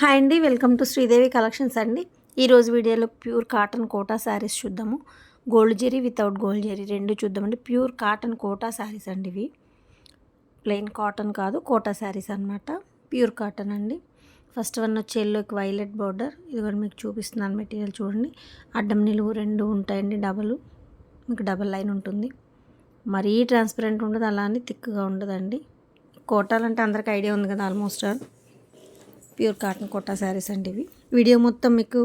Hi అండి welcome to Sridevi collections అండి. ఈరోజు వీడియోలో ప్యూర్ కాటన్ కోటా శారీస్ చూద్దాము. Gold zari without gold zari రెండు చూద్దామండి. ప్యూర్ కాటన్ కోటా శారీస్ అండి ఇవి. ప్లెయిన్ కాటన్ కాదు కోటా శారీస్ అనమాట ప్యూర్ కాటన్ అండి. ఫస్ట్ వన్ వచ్చి ఎల్లోకి వైలెట్ బార్డర్. ఇది కూడా మీకు చూపిస్తున్నాను మెటీరియల్ చూడండి. అడ్డం నిలువు రెండు ఉంటాయండి డబల్. మీకు డబల్ లైన్ ఉంటుంది. మరీ ట్రాన్స్పరెంట్ ఉండదు అలా అని థిక్గా ఉండదండి. కోటాలంటే అందరికి ఐడియా ఉంది కదా ఆల్మోస్ట్ ప్యూర్ కాటన్ కొట్టా శారీస్ అండి ఇవి. వీడియో మొత్తం మీకు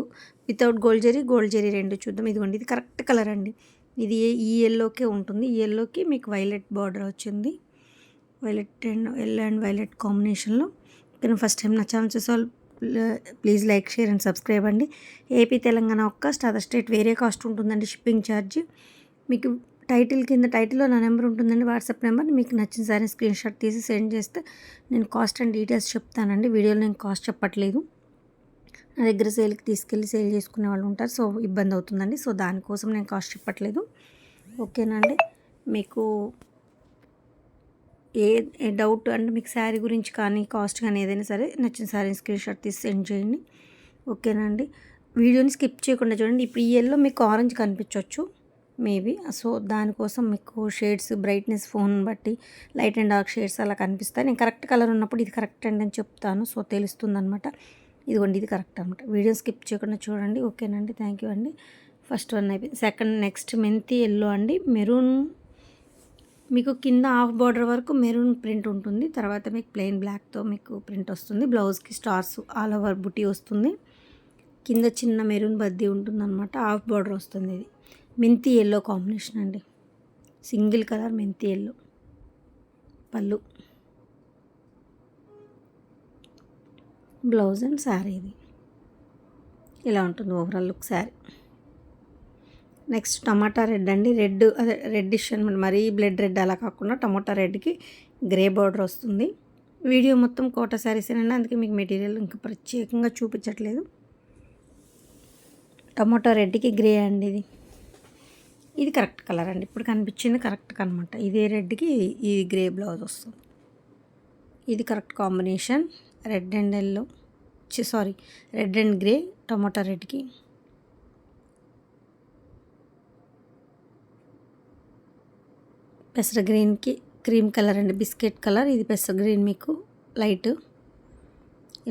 without gold zari gold zari రెండు చూద్దాం. ఇదిగోండి ఇది కరెక్ట్ కలర్ అండి. ఇది ఈ ఎల్లోకే ఉంటుంది. ఈ ఎల్లోకి మీకు వైలెట్ బార్డర్ వచ్చింది. Violet and yellow and violet కాంబినేషన్లో నేను ఫస్ట్ టైం నా ఛానల్ చూసే please like share and subscribe అండి. ఏపీ తెలంగాణ ఒక్క అదర్ స్టేట్ వేరే కాస్ట్ ఉంటుందండి షిప్పింగ్ ఛార్జ్ మీకు టైటిల్ కింద టైటిల్లో నా నెంబర్ ఉంటుందండి వాట్సాప్ నెంబర్. మీకు నచ్చిన సారీ స్క్రీన్ షాట్ తీసి సెండ్ చేస్తే నేను కాస్ట్ అండ్ డీటెయిల్స్ చెప్తానండి. వీడియోలో నేను కాస్ట్ చెప్పట్లేదు. నా దగ్గర సేల్కి తీసుకెళ్ళి సేల్ చేసుకునే వాళ్ళు ఉంటారు సో ఇబ్బంది అవుతుందండి. సో దానికోసం నేను కాస్ట్ చెప్పట్లేదు. ఓకేనండి. మీకు ఏ ఏ డౌట్ అంటే మీకు శారీ గురించి కానీ కాస్ట్ కానీ ఏదైనా సరే నచ్చిన శారీ స్క్రీన్ షాట్ తీసి సెండ్ చేయండి. ఓకేనండి. వీడియోని స్కిప్ చేయకుండా చూడండి. ఇప్పుడు ఈ ఎల్లో మీకు ఆరెంజ్ కనిపించవచ్చు మేబీ. సో దానికోసం మీకు షేడ్స్ బ్రైట్నెస్ ఫోన్ బట్టి లైట్ అండ్ డార్క్ షేడ్స్ అలా కనిపిస్తాయి. నేను కరెక్ట్ కలర్ ఉన్నప్పుడు ఇది కరెక్ట్ అండి అని చెప్తాను. సో తెలుస్తుంది అనమాట ఇదిగోండి ఇది కరెక్ట్ అనమాట వీడియో స్కిప్ చేయకుండా చూడండి. ఓకేనండి థ్యాంక్ యూ అండి. ఫస్ట్ వన్ అయిపోయింది. సెకండ్ నెక్స్ట్ మెంతి ఎల్లో అండి. మెరూన్ మీకు కింద హాఫ్ బార్డర్ వరకు మెరూన్ ప్రింట్ ఉంటుంది. తర్వాత మీకు ప్లెయిన్ బ్లాక్తో మీకు ప్రింట్ వస్తుంది. బ్లౌజ్కి స్టార్స్ ఆల్ ఓవర్ బుటీ వస్తుంది. కింద చిన్న మెరూన్ బద్దీ ఉంటుంది అనమాట హాఫ్ బార్డర్ వస్తుంది ఇది. మెంతి ఎల్లో కాంబినేషన్ అండి. సింగిల్ కలర్ మెంతి ఎల్లో. పళ్ళు. బ్లౌజ్ అండ్ శారీ ఇది. ఇలా ఉంటుంది overall look sari. Next tomato red అండి. రెడ్ అదే రెడ్డిష్ అనమాట మరీ బ్లడ్ రెడ్ అలా కాకుండా టమాటా రెడ్కి గ్రే బార్డర్ వస్తుంది. వీడియో మొత్తం కోట శారీస్ అండి అందుకే మీకు మెటీరియల్ ఇంకా ప్రత్యేకంగా చూపించట్లేదు. టమాటా రెడ్కి గ్రే అండి ఇది. ఇది కరెక్ట్ కలర్ అండి. ఇప్పుడు కనిపించింది కరెక్ట్ అనమాట ఇదే రెడ్కి ఈ గ్రే బ్లౌజ్ వస్తుంది. ఇది correct combination. Red and yellow. Sorry. Red and grey టమాటా రెడ్కి. పెసర గ్రీన్కి క్రీమ్ కలర్ అండి. Biscuit colour. ఇది పెసర గ్రీన్ మీకు. లైట్.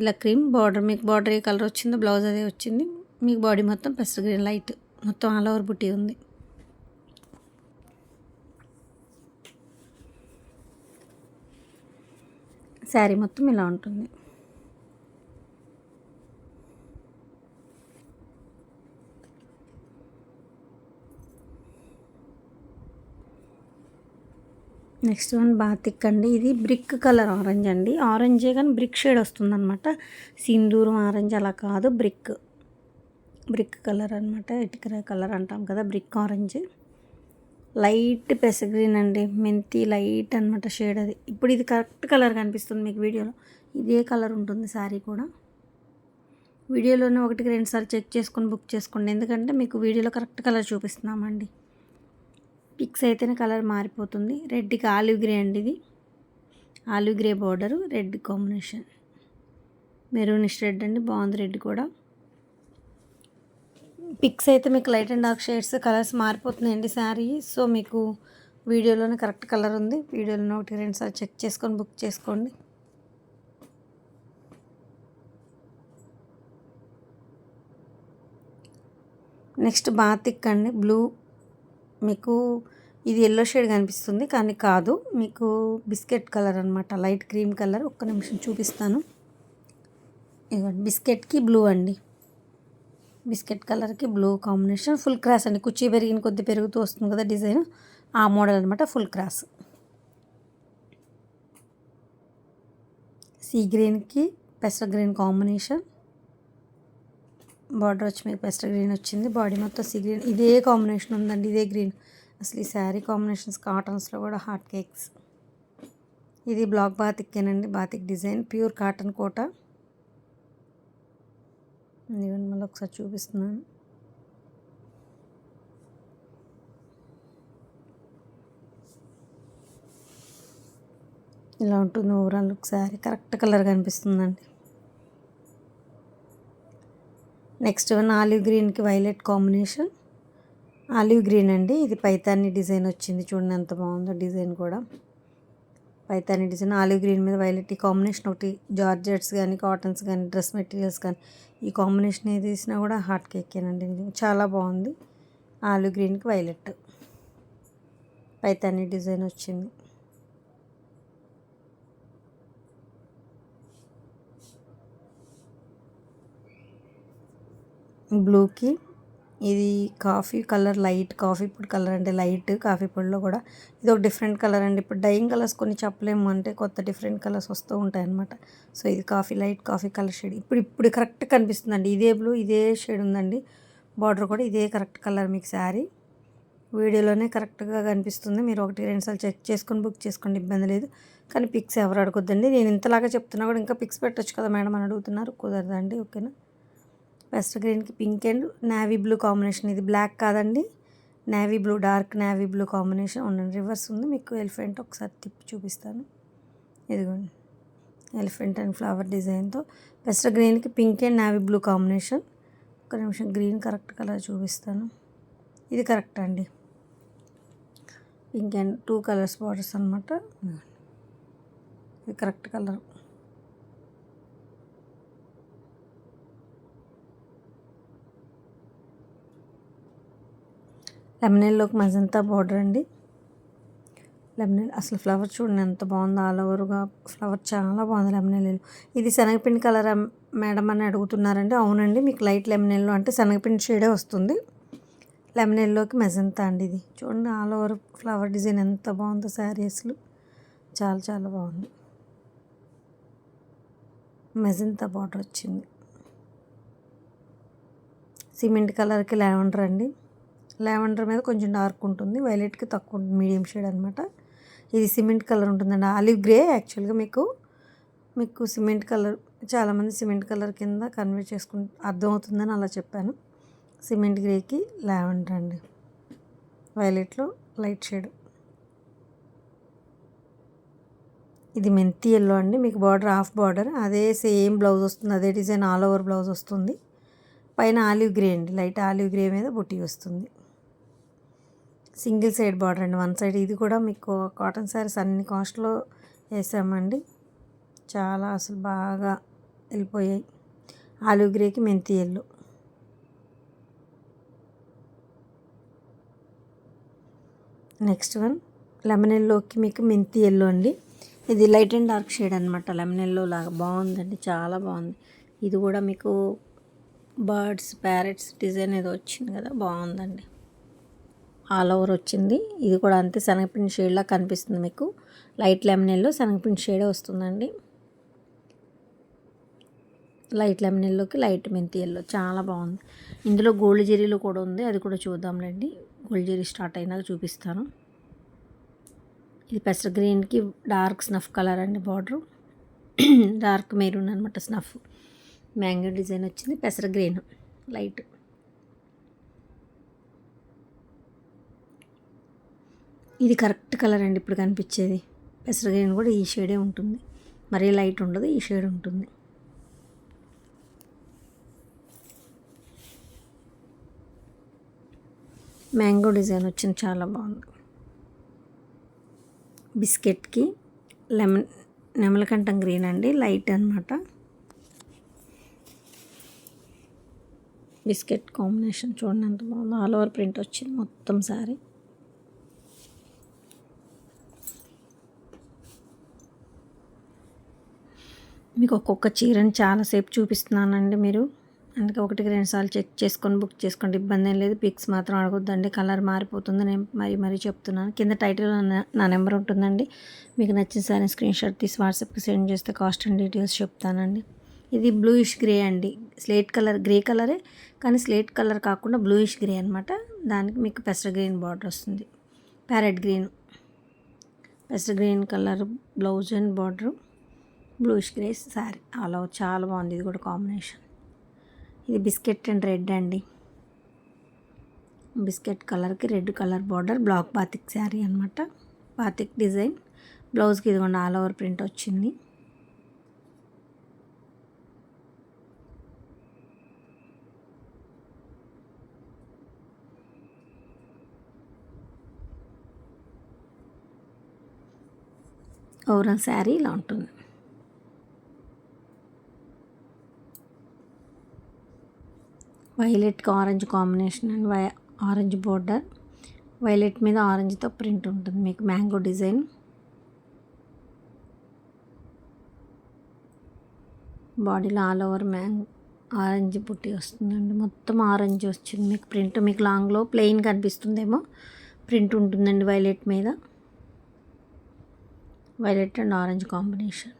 ఇలా క్రీమ్ బార్డర్ మీకు బార్డర్ ఏ కలర్ వచ్చిందో బ్లౌజ్ అదే వచ్చింది. మీకు బాడీ మొత్తం పెసర గ్రీన్ లైట్. మొత్తం ఆల్ ఓవర్ బుట్టి ఉంది. శారీ మొత్తం ఇలా ఉంటుంది. నెక్స్ట్ వన్ బాతిక్ అండి. ఇది బ్రిక్ కలర్ ఆరెంజ్ అండి. ఆరెంజే కానీ బ్రిక్ షేడ్ వస్తుందన్నమాట. సింధూరం ఆరెంజ్ అలా కాదు బ్రిక్ బ్రిక్ కలర్ అనమాట ఇటుకర కలర్ అంటాం కదా బ్రిక్ ఆరెంజ్ లైట్ పెస గ్రీన్ అండి. మెంతి లైట్ అనమాట షేడ్ అది. ఇప్పుడు ఇది కరెక్ట్ కలర్ కనిపిస్తుంది మీకు వీడియోలో. ఇదే కలర్ ఉంటుంది శారీ కూడా. వీడియోలోనే ఒకటికి రెండుసార్లు చెక్ చేసుకొని బుక్ చేసుకోండి. ఎందుకంటే మీకు వీడియోలో కరెక్ట్ కలర్ చూపిస్తున్నామండి. పిక్స్ అయితేనే కలర్ మారిపోతుంది. రెడ్కి ఆలివ్ గ్రే అండి ఇది. Olive grey border red combination maroonish red అండి బాగుంది రెడ్ కూడా. పిక్స్ అయితే మీకు light and dark shades colours మారిపోతున్నాయండి sari. So మీకు వీడియోలోనే కరెక్ట్ కలర్ ఉంది. వీడియోలో ఒకటి రెండు సార్లు చెక్ చేసుకొని బుక్ చేసుకోండి. నెక్స్ట్ బాతిక్ అండి. బ్లూ. మీకు ఇది ఎల్లో షేడ్ కనిపిస్తుంది కానీ కాదు. మీకు బిస్కెట్ కలర్ అనమాట లైట్ క్రీమ్ కలర్. ఒక్క నిమిషం చూపిస్తాను. ఇవ్వండి బిస్కెట్కి బ్లూ అండి. బిస్కెట్ కలర్కి బ్లూ కాంబినేషన్. ఫుల్ క్రాస్ అండి. కుర్చీ పెరిగిన కొద్ది పెరుగుతూ వస్తుంది కదా డిజైన్. ఆ మోడల్ అనమాట ఫుల్ క్రాస్. సీ గ్రీన్కి పెస్టర్ గ్రీన్ కాంబినేషన్. బార్డర్ వచ్చి మీకు పెస్టర్ గ్రీన్ వచ్చింది. బాడీ మొత్తం సీ గ్రీన్. ఇదే కాంబినేషన్ ఉందండి. ఇదే గ్రీన్. అసలు ఈ శారీ కాంబినేషన్స్ కాటన్స్లో కూడా హాట్ కేక్స్. ఇది black బాతిక్కేనండి. Batik design. Pure cotton Kota. ఇవన్నీ మళ్ళీ ఒకసారి చూపిస్తున్నాను. ఇలా ఉంటుంది overall look sari correct colour కనిపిస్తుందండి. నెక్స్ట్ వన్ ఆలివ్ గ్రీన్కి వైలెట్ కాంబినేషన్ ఆలివ్ గ్రీన్ అండి. ఇది పైతాన్ని డిజైన్ వచ్చింది. చూడండి ఎంత బాగుందో డిజైన్ కూడా. పైతాని డిజైన్ ఆలివ్ గ్రీన్ మీద వైలెట్ ఈ కాంబినేషన్ ఒకటి జార్జెట్స్ కానీ కాటన్స్ కానీ డ్రెస్ మెటీరియల్స్ కానీ ఈ కాంబినేషన్ ఏది తీసినా కూడా హాట్ కేకేనండి చాలా బాగుంది. ఆలివ్ గ్రీన్కి వైలెట్. పైతాని డిజైన్ వచ్చింది. బ్లూకి ఇది కాఫీ కలర్ లైట్ కాఫీ పొడి కలర్ అంటే లైట్ కాఫీ పొడిలో కూడా ఇది ఒక డిఫరెంట్ కలర్ అండి. ఇప్పుడు డైయింగ్ కలర్స్ కొన్ని చెప్పలేము అంటే కొత్త డిఫరెంట్ కలర్స్ వస్తూ ఉంటాయి అనమాట సో ఇది coffee light coffee colour shade. ఇప్పుడు ఇప్పుడు కరెక్ట్ కనిపిస్తుందండి. ఇదే బ్లూ ఇదే షేడ్ ఉందండి. బార్డర్ కూడా ఇదే కరెక్ట్ కలర్ మీకు శారీ. వీడియోలోనే కరెక్ట్గా కనిపిస్తుంది. మీరు ఒకటి రెండుసార్లు చెక్ చేసుకొని బుక్ చేసుకోండి ఇబ్బంది లేదు. కానీ పిక్స్ ఎవరు అడగొద్దండి? నేను ఇంతలాగా చెప్తున్నా కూడా ఇంకా పిక్స్ పెట్టచ్చు కదా మేడం అని అడుగుతున్నారు. కుదరదండి ఓకేనా? పెస్ట్ గ్రీన్కి pink and navy blue combination. ఇది బ్లాక్ కాదండి. Navy blue dark navy blue combination. ఉండండి రివర్స్ ఉంది. మీకు ఎలిఫెంట్ ఒకసారి తిప్పి చూపిస్తాను. ఇదిగోండి. ఎలిఫెంట్ అండ్ ఫ్లవర్ డిజైన్తో పెస్ట్ గ్రీన్కి pink and navy blue combination. ఒక నిమిషం గ్రీన్ కరెక్ట్ కలర్ చూపిస్తాను. ఇది కరెక్ట్ అండి. Pink and two colours borders అనమాట ఇది కరెక్ట్ కలర్. లెమనెల్లోకి మజంతా బార్డర్ అండి. లెమనెల్ అసలు ఫ్లవర్ చూడండి ఎంత బాగుందో. ఆల్ ఓవర్గా ఫ్లవర్ చాలా బాగుంది లెమనెల్లో ఇది శనగపిండి కలర్ మేడం అని అడుగుతున్నారండి. అవునండి మీకు లైట్ లెమనెల్లో అంటే శనగపిండి షేడే వస్తుంది. లెమనెల్లోకి మెజంతా అండి ఇది. చూడండి ఆల్ ఓవర్ ఫ్లవర్ డిజైన్ ఎంత బాగుందో శారీ అసలు చాలా చాలా బాగుంది. మెజంతా బార్డర్ వచ్చింది. సిమెంట్ కలర్కి లావెండర్ అండి. లావెండర్ మీద కొంచెం డార్క్ ఉంటుంది వైలెట్కి తక్కువ ఉంటుంది మీడియం షేడ్ అనమాట ఇది సిమెంట్ కలర్ ఉంటుందండి. ఆలివ్ గ్రే యాక్చువల్గా మీకు మీకు సిమెంట్ కలర్ చాలామంది సిమెంట్ కలర్ కింద కన్వే చేసుకు అర్థమవుతుందని అలా చెప్పాను. సిమెంట్ గ్రేకి లావెండర్ అండి. వైలెట్లో లైట్ షేడ్. ఇది మెంతి ఎల్లో అండి. మీకు బార్డర్ హాఫ్ బార్డర్ అదే సేమ్ బ్లౌజ్ వస్తుంది అదే డిజైన్ ఆల్ ఓవర్ బ్లౌజ్ వస్తుంది. పైన ఆలివ్ గ్రే అండి లైట్ ఆలివ్ గ్రే మీద బుట్టి వస్తుంది. సింగిల్ సైడ్ బార్డర్ అండి. వన్ సైడ్ ఇది కూడా మీకు కాటన్ శారీస్ అన్ని కాస్ట్లో వేసామండి. చాలా అసలు బాగా వెళ్ళిపోయాయి. ఆలివ్ గ్రేకి మెంతి ఎల్లు. నెక్స్ట్ వన్ లెమన్ ఎల్లోకి మీకు మెంతి ఎల్లో అండి. ఇది లైట్ అండ్ డార్క్ షేడ్ అనమాట లెమన్ ఎల్లో లాగా బాగుందండి. చాలా బాగుంది. ఇది కూడా మీకు బర్డ్స్ ప్యారెట్స్ డిజైన్ ఏదో వచ్చింది కదా బాగుందండి. ఆల్ ఓవర్ వచ్చింది. ఇది కూడా అంతే శనగపిండి షేడ్లా కనిపిస్తుంది మీకు. లైట్ లెమనెల్లో శనగపిండి షేడే వస్తుందండి. లైట్ లెమన్ ఎల్లోకి లైట్ మెంతి ఎల్లో చాలా బాగుంది. ఇందులో గోల్డ్ జెరీలో కూడా ఉంది. అది కూడా చూద్దాంలేండి. గోల్డ్ జెరీ స్టార్ట్ అయినాక చూపిస్తాను. ఇది పెసర గ్రీన్కి డార్క్ స్నఫ్ కలర్ అండి బార్డరు డార్క్ మెరూన్ అనమాట స్నఫ్ మ్యాంగో డిజైన్ వచ్చింది. పెసర గ్రీన్ లైట్ ఇది కరెక్ట్ కలర్ అండి ఇప్పుడు కనిపించేది. పెసర గ్రీన్ కూడా ఈ షేడే ఉంటుంది. మరీ లైట్ ఉండదు ఈ షేడ్ ఉంటుంది. మ్యాంగో డిజైన్ వచ్చింది చాలా బాగుంది. బిస్కెట్కి లెమన్ నెమలకంఠం గ్రీన్ అండి లైట్ అనమాట బిస్కెట్ కాంబినేషన్ చూడండి ఎంత బాగుంది. ఆల్ ఓవర్ ప్రింట్ వచ్చింది మొత్తం సారీ. మీకు ఒక్కొక్క చీరని చాలాసేపు చూపిస్తున్నానండి మీరు. అందుకే ఒకటికి రెండు సార్లు చెక్ చేసుకొని బుక్ చేసుకోండి. ఇబ్బంది ఏం లేదు. పిక్స్ మాత్రం అడగొద్దండి. కలర్ మారిపోతుంది. నేను మరీ మరీ చెప్తున్నాను. కింద టైటిల్ నా నెంబర్ ఉంటుందండి. మీకు నచ్చిన సారీ స్క్రీన్ షాట్ తీసి వాట్సాప్కి సెండ్ చేస్తే కాస్ట్ అండ్ డీటెయిల్స్ చెప్తానండి. ఇది బ్లూయిష్ గ్రే అండి. స్లేట్ కలర్ గ్రే కలరే కానీ స్లేట్ కలర్ కాకుండా బ్లూయిష్ గ్రే అనమాట దానికి మీకు పెసర గ్రీన్ బార్డర్ వస్తుంది. ప్యారెట్ గ్రీన్ పెసర green colour blouse and border bluish greys sari అలా చాలా బాగుంది. ఇది కూడా కాంబినేషన్. ఇది బిస్కెట్ అండ్ రెడ్ అండి. బిస్కెట్ కలర్కి red colour border black batik sari అనమాట బాతిక్ డిజైన్. బ్లౌజ్కి ఇదిగోండి ఆల్ ఓవర్ ప్రింట్ వచ్చింది. ఓవరాల్ శారీ ఇలా ఉంటుంది. వైలెట్కి ఆరెంజ్ కాంబినేషన్ అండ్ వై ఆరెంజ్ బోర్డర్. వైలెట్ మీద ఆరెంజ్తో ప్రింట్ ఉంటుంది మీకు మ్యాంగో డిజైన్. బాడీలో ఆల్ ఓవర్ మ్యాంగ్ ఆరెంజ్ పుట్టి వస్తుందండి. మొత్తం ఆరెంజ్ వచ్చింది మీకు ప్రింట్. మీకు లాంగ్లో ప్లెయిన్ కనిపిస్తుందేమో ప్రింట్ ఉంటుందండి వైలెట్ మీద. Violet and orange combination.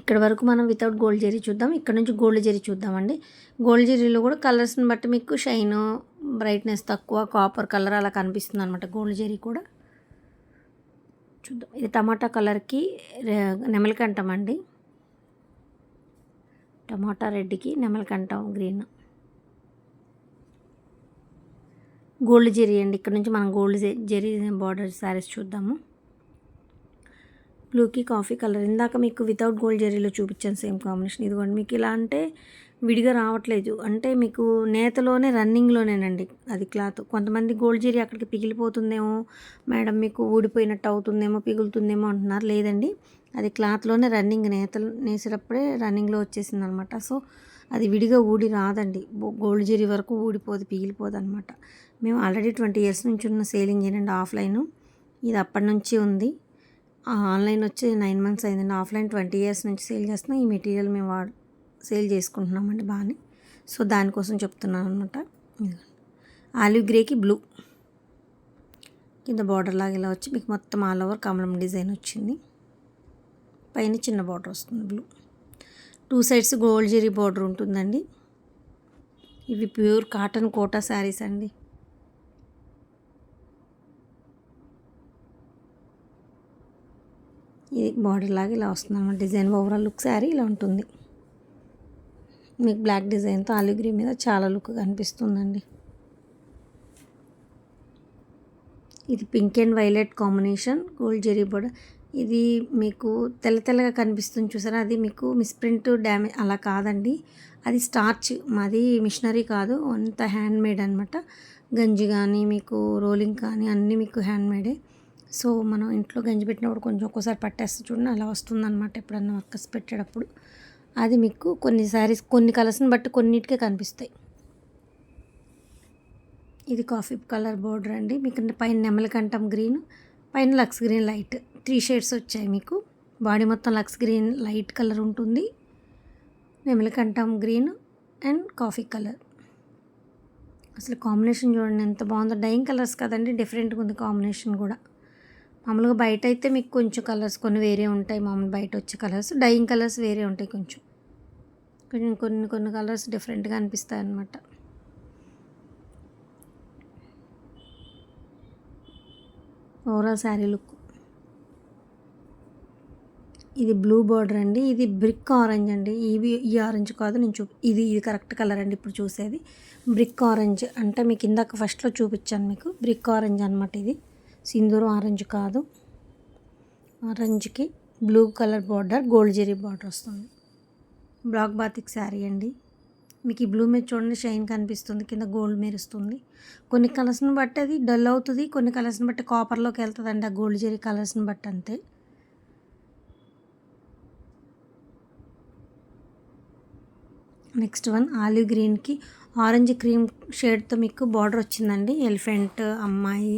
ఇక్కడ వరకు మనం వితౌట్ గోల్డ్ జెరీ చూద్దాం. ఇక్కడ నుంచి గోల్డ్ జెరీ చూద్దామండి. గోల్డ్ జెరీలో కూడా కలర్స్ని బట్టి మీకు షైన్ బ్రైట్నెస్ తక్కువ కాపర్ కలర్ అలా కనిపిస్తుంది అనమాట గోల్డ్ జెరీ కూడా. చూద్దాం. ఇది టమాటా కలర్కి నెమలికంఠం అండి. టమాటా రెడ్కి నెమలికంఠం గ్రీన్ గోల్డ్ జెరీ అండి. ఇక్కడ నుంచి మనం గోల్డ్ జెరీ బార్డర్ శారీస్ చూద్దాము. బ్లూకి కాఫీ కలర్. ఇందాక మీకు వితౌట్ గోల్డ్ జెరీలో చూపించాను సేమ్ కాంబినేషన్ ఇదిగోండి మీకు ఇలా అంటే విడిగా రావట్లేదు. అంటే మీకు నేతలోనే రన్నింగ్లోనేనండి అది క్లాత్ కొంతమంది గోల్డ్ జెరీ అక్కడికి పిగిలిపోతుందేమో మేడం మీకు ఊడిపోయినట్టు అవుతుందేమో పిగులుతుందేమో అంటున్నారు. లేదండి అది క్లాత్లోనే రన్నింగ్ నేతలు నేసేటప్పుడే రన్నింగ్లో వచ్చేసింది అనమాట సో అది విడిగా ఊడి రాదండి. గోల్డ్ జెరీ వరకు ఊడిపోదు పిగిలిపోదు అనమాట. మేము ఆల్రెడీ ట్వంటీ ఇయర్స్ నుంచి ఉన్న సేలింగ్ ఏనండి ఆఫ్లైను. ఇది అప్పటి నుంచి ఉంది. ఆన్లైన్ వచ్చి నైన్ మంత్స్ అయిందండి. ఆఫ్లైన్ ట్వంటీ ఇయర్స్ నుంచి సేల్ చేస్తున్నాం. ఈ మెటీరియల్ మేము వాడు సేల్ చేసుకుంటున్నామండి బాగానే. సో దానికోసం చెప్తున్నాను అనమాట ఆలివ్ గ్రేకి బ్లూ. కింద బార్డర్ లాగా ఇలా వచ్చి మీకు మొత్తం ఆల్ ఓవర్ కమలం డిజైన్ వచ్చింది. పైన చిన్న బార్డర్ వస్తుంది blue. Two sides gold zari border ఉంటుందండి. ఇవి ప్యూర్ కాటన్ కోటా శారీస్ అండి. ఇది బార్డర్ లాగా ఇలా వస్తుంది అనమాట డిజైన్. ఓవరాల్ లుక్ శారీ ఇలా ఉంటుంది. మీకు బ్లాక్ డిజైన్తో ఆలుగ్రీ మీద చాలా లుక్ కనిపిస్తుందండి. ఇది pink and violet combination gold zari border ఇది మీకు తెల్ల తెల్లగా కనిపిస్తుంది చూసారా? అది మీకు మిస్ప్రింట్ డ్యామేజ్ అలా కాదండి. అది స్టార్చ్ మాది మిషనరీ కాదు. అంత హ్యాండ్ మేడ్ అనమాట గంజి కానీ మీకు రోలింగ్ కానీ అన్నీ మీకు హ్యాండ్ మేడే సో మనం ఇంట్లో గంజి పెట్టినప్పుడు కొంచెం ఒక్కోసారి పట్టేస్తే చూడండి అలా వస్తుందన్నమాట ఎప్పుడన్నా వర్కర్స్ పెట్టేటప్పుడు. అది మీకు కొన్ని శారీస్ కొన్ని కలర్స్ని బట్టి కొన్నిటికే కనిపిస్తాయి. ఇది కాఫీ కలర్ బోర్డర్ అండి మీకు పైన నెమలికంఠం గ్రీన్ పైన లక్స్ గ్రీన్ లైట్. త్రీ షేడ్స్ వచ్చాయి మీకు. బాడీ మొత్తం లక్స్ గ్రీన్ లైట్ కలర్ ఉంటుంది. నెమలికంఠం గ్రీన్ అండ్ కాఫీ కలర్ అసలు కాంబినేషన్ చూడండి ఎంత బాగుందో. డైయింగ్ కలర్స్ కదండి డిఫరెంట్గా ఉంది కాంబినేషన్ కూడా. మామూలుగా బయట అయితే మీకు కొంచెం కలర్స్ కొన్ని వేరే ఉంటాయి. మామూలు బయట వచ్చే కలర్స్. డైయింగ్ కలర్స్ వేరే ఉంటాయి కొంచెం. కొంచెం కొన్ని కొన్ని కలర్స్ డిఫరెంట్గా అనిపిస్తాయి అన్నమాట ఓవరాల్ శారీ లుక్. ఇది బ్లూ బార్డర్ అండి. ఇది బ్రిక్ ఆరెంజ్ అండి. ఇవి ఈ ఆరెంజ్ కాదు. నేను చూ ఇది ఇది కరెక్ట్ కలర్ అండి ఇప్పుడు చూసేది. Brick orange. అంటే మీకు ఇందాక ఫస్ట్లో చూపించాను మీకు. బ్రిక్ ఆరెంజ్ అనమాట ఇది. సింధూరం ఆరెంజ్ కాదు. ఆరెంజ్కి blue colour border gold zari border వస్తుంది. బ్లాక్ బాతిక్ శారీ అండి. మీకు ఈ బ్లూ మీద చూడండి షైన్ కనిపిస్తుంది కింద గోల్డ్ మెరుస్తుంది. కొన్ని కలర్స్ని బట్టి అది డల్ అవుతుంది కొన్ని కలర్స్ని బట్టి కాపర్లోకి వెళ్తుంది అండి ఆ గోల్డ్ జెరీ కలర్స్ని బట్టి అంతే. నెక్స్ట్ వన్ ఆలివ్ గ్రీన్కి ఆరెంజ్ క్రీమ్ షేడ్తో మీకు బార్డర్ వచ్చిందండి. ఎలిఫెంట్ అమ్మాయి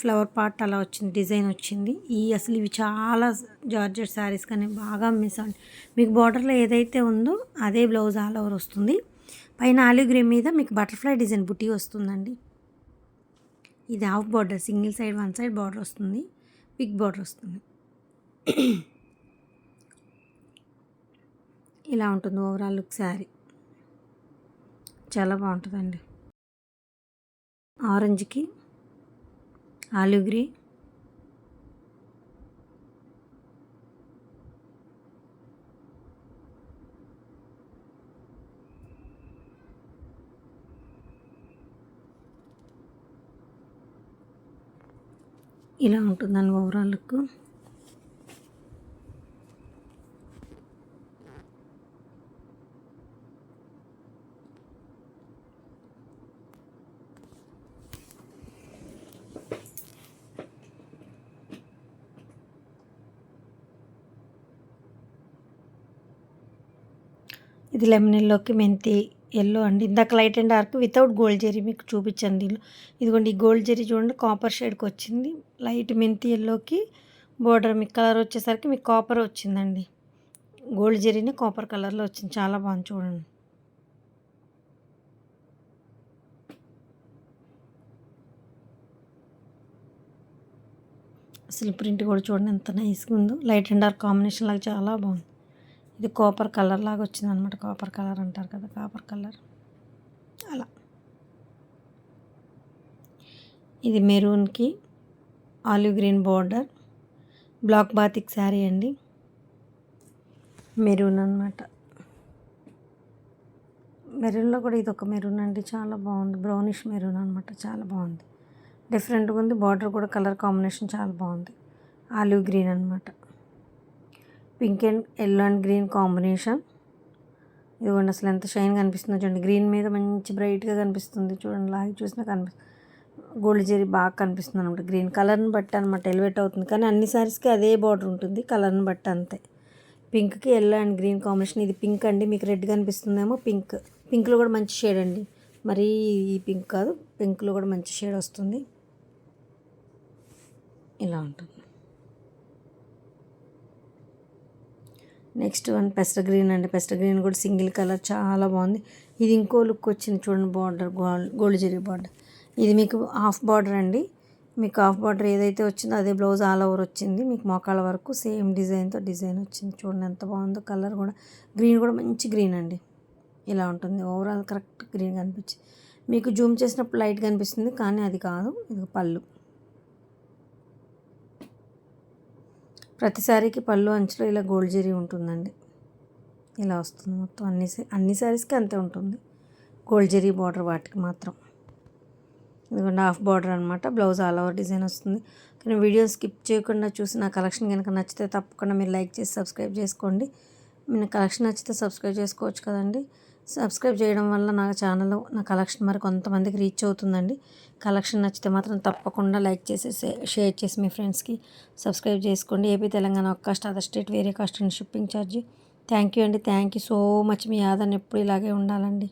ఫ్లవర్ పార్ట్ అలా వచ్చింది డిజైన్ వచ్చింది. ఈ అసలు ఇవి చాలా జార్జెట్ శారీస్ కానీ బాగా మిస్ అండి మీకు బార్డర్లో ఏదైతే ఉందో అదే బ్లౌజ్ ఆల్ ఓవర్ వస్తుంది. పైన ఆలివ్ గ్రే మీద మీకు బటర్ఫ్లై డిజైన్ బుట్టి వస్తుందండి. ఇది half border single side one side border వస్తుంది బిగ్ బార్డర్ వస్తుంది. ఇలా ఉంటుంది ఓవరాల్ లుక్ శారీ. చాలా బాగుంటుందండి. ఆరెంజ్కి ఆలివ్ ఇలా ఉంటుందని ఓవరాల్ లుక్ ఇది లెమన్ ఎల్లోకి మెంతి ఎల్లో అండి. ఇందాక light and dark without gold zari మీకు చూపించాను దీనిలో. ఇదిగోండి ఈ గోల్డ్ జెరీ చూడండి కాపర్ షేడ్కి వచ్చింది. లైట్ మెంతి ఎల్లోకి బోర్డర్ మీకు కలర్ వచ్చేసరికి మీకు కాపర్ వచ్చిందండి. గోల్డ్ జెరీని కాపర్ కలర్లో వచ్చింది. చాలా బాగుంది చూడండి. అసలు ప్రింట్ కూడా చూడండి ఎంత నైస్గా ఉందో. లైట్ అండ్ డార్క్ కాంబినేషన్ లాగా చాలా బాగుంది. ఇది కాపర్ కలర్ లాగా వచ్చింది అనమాట కాపర్ కలర్ అంటారు కదా కాపర్ కలర్ అలా. ఇది మెరూన్కి olive green border. Black batik sari అండి. మెరూన్ అనమాట మెరూన్లో కూడా ఇది ఒక మెరూన్ అండి. చాలా బాగుంది. బ్రౌనిష్ మెరూన్ అనమాట చాలా బాగుంది. డిఫరెంట్గా ఉంది. బార్డర్ కూడా కలర్ కాంబినేషన్ చాలా బాగుంది. ఆలివ్ గ్రీన్ అనమాట pink and yellow and green combination. ఇదిగోండి అసలు ఎంత షైన్ కనిపిస్తుందో చూడండి. గ్రీన్ మీద మంచి బ్రైట్గా కనిపిస్తుంది చూడండి. లాగి చూసినా కనిపిస్తుంది గోల్డ్ జెరీ బాగా కనిపిస్తుంది అనమాట గ్రీన్ కలర్ని బట్టి అనమాట ఎలివేట్ అవుతుంది. కానీ అన్ని సారీస్కి అదే బార్డర్ ఉంటుంది కలర్ని బట్టి అంతే. పింక్కి ఎల్లో అండ్ గ్రీన్ కాంబినేషన్. ఇది పింక్ అండి మీకు రెడ్ కనిపిస్తుందేమో పింక్. పింక్లో కూడా మంచి షేడ్ అండి. మరి ఈ పింక్ కాదు పింక్లో కూడా మంచి షేడ్ వస్తుంది. ఇలా ఉంటుంది. నెక్స్ట్ వన్ పెస్ట గ్రీన్ అండి. పెస్ట గ్రీన్ కూడా సింగిల్ కలర్ చాలా బాగుంది. ఇది ఇంకో లుక్ వచ్చింది చూడండి border gold gold zari border. ఇది మీకు హాఫ్ బార్డర్ అండి. మీకు హాఫ్ బార్డర్ ఏదైతే వచ్చిందో అదే బ్లౌజ్ ఆల్ ఓవర్ వచ్చింది. మీకు మోకాళ్ళ వరకు సేమ్ డిజైన్తో డిజైన్ వచ్చింది చూడండి ఎంత బాగుందో కలర్ కూడా. గ్రీన్ కూడా మంచి గ్రీన్ అండి. ఇలా ఉంటుంది. ఓవరాల్ కరెక్ట్ గ్రీన్ కనిపించింది. మీకు జూమ్ చేసినప్పుడు లైట్ కనిపిస్తుంది కానీ అది కాదు. ఇది పళ్ళు. ప్రతిసారికి పళ్ళు అంచులో ఇలా గోల్డ్ జరీ ఉంటుందండి. ఇలా వస్తుంది మొత్తం అన్ని అన్ని శారీస్కి అంతే ఉంటుంది. గోల్డ్ జరీ బార్డర్ వాటికి మాత్రం. ఎందుకంటే హాఫ్ బార్డర్ అనమాట బ్లౌజ్ ఆల్ ఓవర్ డిజైన్ వస్తుంది. కానీ వీడియో స్కిప్ చేయకుండా చూసి నా కలెక్షన్ కనుక నచ్చితే తప్పకుండా మీరు లైక్ చేసి సబ్స్క్రైబ్ చేసుకోండి. మీ కలెక్షన్ నచ్చితే సబ్స్క్రైబ్ చేసుకోవచ్చు కదండి. సబ్స్క్రైబ్ చేయడం వల్ల నా ఛానల్ నా కలెక్షన్ మరి కొంతమందికి రీచ్ అవుతుందండి. కలెక్షన్ నచ్చితే మాత్రం తప్పకుండా లైక్ చేసి షేర్ చేసి మీ ఫ్రెండ్స్కి సబ్స్క్రైబ్ చేసుకోండి. ఏపీ తెలంగాణ ఒక కాస్ట్ అదర్ స్టేట్ వేరే cost and shipping charge. Thank you అండి. Thank you so much. మీ ఆదరణ ఎప్పుడు ఇలాగే ఉండాలండి.